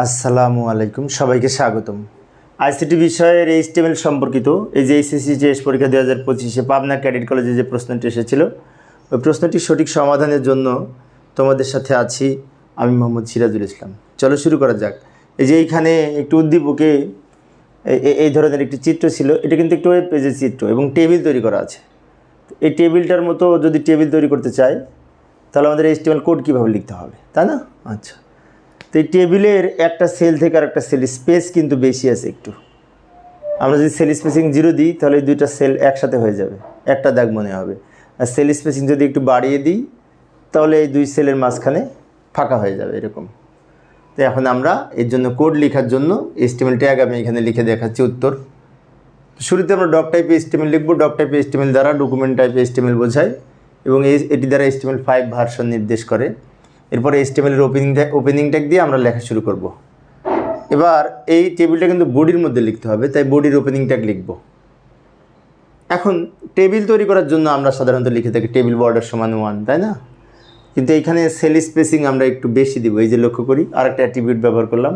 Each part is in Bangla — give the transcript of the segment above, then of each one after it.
আসসালামু আলাইকুম, সবাইকে স্বাগতম। আইসিটি বিষয়ের এইচটিএমএল সম্পর্কিত এই যে এইচএসসি জিএস পরীক্ষা দু হাজার পঁচিশে পাবনা ক্যাডেট কলেজে যে প্রশ্নটি এসেছিল, ওই প্রশ্নটির সঠিক সমাধানের জন্য তোমাদের সাথে আছি আমি মোহাম্মদ সিরাজুল ইসলাম। চলো শুরু করা যাক। এই যে এইখানে একটু উদ্দীপকে এই ধরনের একটি চিত্র ছিল, এটা কিন্তু একটু ওয়েব পেজের চিত্র এবং টেবিল তৈরি করা আছে। এই টেবিলটার মতো যদি টেবিল তৈরি করতে চাই, তাহলে আমাদের এইচটিএমএল কোড কীভাবে লিখতে হবে, তাই না? আচ্ছা। তো এই টেবিলের একটা সেল থেকে আর একটা সেল স্পেস কিন্তু বেশি আছে একটু। আমরা যদি সেল স্পেসিং জিরো দিই, তাহলে এই দুইটা সেল একসাথে হয়ে যাবে। একটা দাগ মনে হবে। আর সেল স্পেসিং যদি একটু বাড়িয়ে দিই, তাহলে এই দুই সেলের মাঝখানে ফাঁকা হয়ে যাবে এরকম। তো এখন আমরা এর জন্য কোড লেখার জন্য এস্টিমেল ট্যাগ আমি এখানে লিখে দেখাচ্ছি উত্তর। শুরুতে আমরা ডক টাইপ এস্টিমেল লিখব। ডক টাইপ এস্টিমেল দ্বারা ডকুমেন্ট টাইপ এস্টিমেল বোঝায় এবং এটি দ্বারা এস্টিমেল ফাইভ ভার্সন নির্দেশ করে। এরপরে এস্টিমেলের ওপেনিং ওপেনিং ট্যাগ দিয়ে আমরা লেখা শুরু করব। এবার এই টেবিলটা কিন্তু বডির মধ্যে লিখতে হবে, তাই বডির ওপেনিং ট্যাগ লিখব। এখন টেবিল তৈরি করার জন্য আমরা সাধারণত লিখে থাকি টেবিল বর্ডার সমান ওয়ান তাই না? কিন্তু এখানে সেল স্পেসিং আমরা একটু বেশি দিব, এই যে লক্ষ্য করি আর একটা অ্যাট্রিবিউট ব্যবহার করলাম।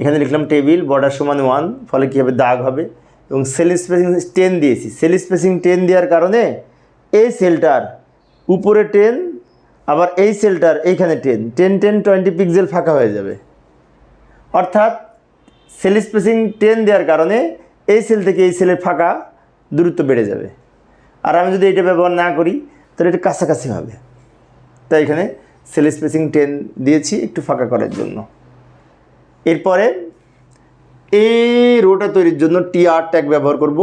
এখানে লিখলাম টেবিল বর্ডার সমান ওয়ান ফলে কী হবে? দাগ হবে। এবং সেল স্পেসিং টেন দিয়েছি। সেল স্পেসিং টেন দেওয়ার কারণে এই সেলটার উপরে টেন আবার এই সেলটার এইখানে ten ten ten twenty pixel ফাঁকা হয়ে যাবে। অর্থাৎ সেল স্পেসিং টেন দেওয়ার কারণে এই সেল থেকে এই সেলের ফাঁকা দূরত্ব বেড়ে যাবে। আর আমি যদি এটা ব্যবহার না করি, তাহলে এটা কাছাকাছি হবে। তাই এখানে সেল স্পেসিং টেন দিয়েছি একটু ফাঁকা করার জন্য। এরপরে এই রোটা তৈরির জন্য টি আর ট্যাগ ব্যবহার করব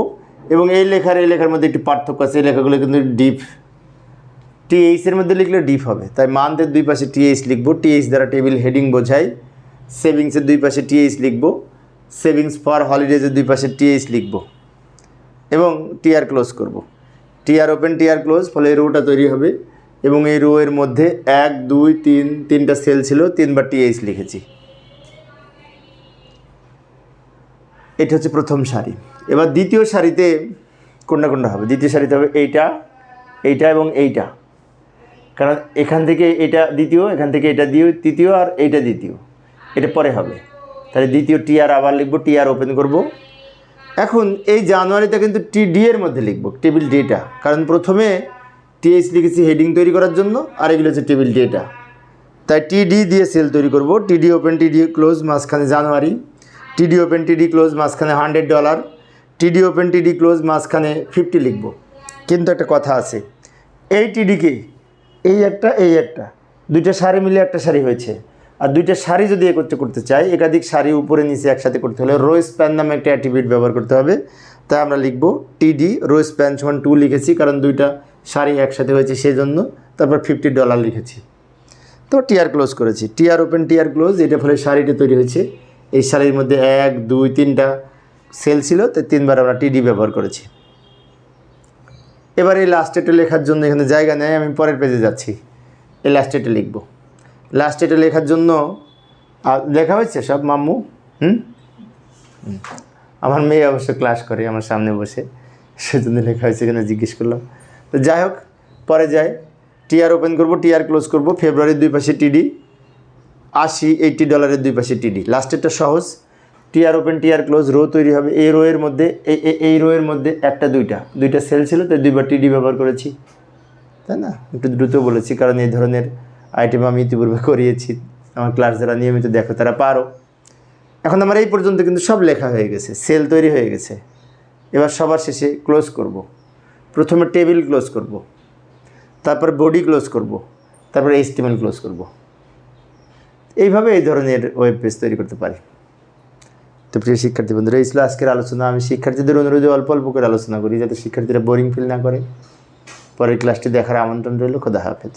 এবং এই লেখার এই লেখার মধ্যে একটি পার্থক্য আছে। এই লেখাগুলো কিন্তু ডিপ টিএইচ এর মধ্যে লিখলে ডিপ হবে। তাই মান্থের দুই পাশে টিএইচ লিখব। টিএইচ দ্বারা টেবিল হেডিং বোঝাই। সেভিংসের দুই পাশে টিএইচ লিখব। সেভিংস ফর হলিডেজের দুই পাশে টিএইচ লিখব। এবং টিআর ক্লোজ করব। টিআর ওপেন টিআর ক্লোজ ফলে এই রোটা তৈরি হবে। এবং এই রো এর মধ্যে এক, দুই, তিন, তিনটা সেল ছিল, তিনবার টিএইচ লিখেছি। এটা হচ্ছে প্রথম সারি। এবার দ্বিতীয় সারিতে কোনটা কোনটা হবে? দ্বিতীয় সারিতে হবে এইটা এইটা এবং এইটা। কারণ এখান থেকে এটা দ্বিতীয়, এখান থেকে এটা দিয়ে তৃতীয় আর এইটা দ্বিতীয়। এটা পরে হবে। তাহলে দ্বিতীয় টিআর আবার লিখব টিআর ওপেন করব। এখন এই জানুয়ারিতে কিন্তু টি ডি এর মধ্যে লিখব টেবিল ডেটা কারণ প্রথমে টিএইচ লিখেছি হেডিং তৈরি করার জন্য, আর এগুলো হচ্ছে টেবিল ডেটা তাই টিডি দিয়ে সেল তৈরি করব। টিডি ওপেন টিডি ক্লোজ মাঝখানে জানুয়ারি। টিডি ওপেন টিডি ক্লোজ মাঝখানে hundred dollar TD open TD close মাঝখানে ফিফটি লিখব। কিন্তু একটা কথা আছে, এই টিডিকে এই একটা এই একটা। দুইটা শাড়ি মিলে একটা শাড়ি হয়েছে। আর দুইটা শাড়ি যদি একত্রে করতে চাই, একাধিক শাড়ি উপরে নিচে একসাথে করতে হলে রো স্প্যান নামে একটা অ্যাট্রিবিউট ব্যবহার করতে হবে। তাই আমরা লিখব টিডি রো স্প্যান সমান টু লিখেছি, কারণ দুইটা শাড়ি একসাথে হয়েছে সেই জন্য তারপর ফিফটি ডলার লিখেছি। তো টিআর ক্লোজ করেছি। টিআর ওপেন টিআর ক্লোজ এটা ফলে শাড়িটা তৈরি হয়েছে। এই শাড়ির মধ্যে এক, দুই, তিনটা সেল ছিল তো তিনবার আমরা টিডি ব্যবহার করেছি। এবার এই লাস্ট এটা লেখার জন্য এখানে জায়গা নেয় আমি পরের পেজে যাচ্ছি। এই লাস্ট এটা লিখব। লাস্ট এটা লেখার জন্য লেখা হয়েছে সব, মাম্মু? হুম? হুম। আমার মেয়ে অবশ্য ক্লাস করে, আমার সামনে বসে। সেজন্য লেখা হয়েছে, এখানে জিজ্ঞেস করলাম। তো যাই হোক, পরে যাই। টিআর ওপেন করব টিআর ক্লোজ করব। ফেব্রুয়ারির দুই পাশে টিডি আশি এইটি ডলারের দুই পাশে টিডি লাস্টেরটা সহজ। TR open TR close, row তৈরি হবে এই রোয়ের মধ্যে, এই, এই- এই রো মধ্যে একটা, দুইটা দুইটা সেল ছিল, তাই দুইবার টিডি ব্যবহার করেছি তাই না একটু দ্রুত বলেছি, কারণ এই ধরনের আইটেম আমি ইতিপূর্বে করিয়েছি আমার ক্লাস যারা নিয়মিত দেখো, তারা পারো এখন আমার এই পর্যন্ত কিন্তু সব লেখা হয়ে গেছে, সেল তৈরি হয়ে গেছে এবার সবার শেষে ক্লোজ করব। প্রথমে টেবিল ক্লোজ করব। তারপর বডি ক্লোজ করব। তারপর এইচটিএমএল ক্লোজ করব। এইভাবে এই ধরনের ওয়েব পেজ তৈরি করতে পারি তো প্রিয় শিক্ষার্থী বন্ধুরা, এই ছিল আজকের আলোচনা। আমি শিক্ষার্থীদের অনুরোধে অল্প অল্প করে আলোচনা করি যাতে শিক্ষার্থীরা বোরিং ফিল না করে। পরের ক্লাসটি দেখার আমন্ত্রণ রইল। খোদা হাফেজ।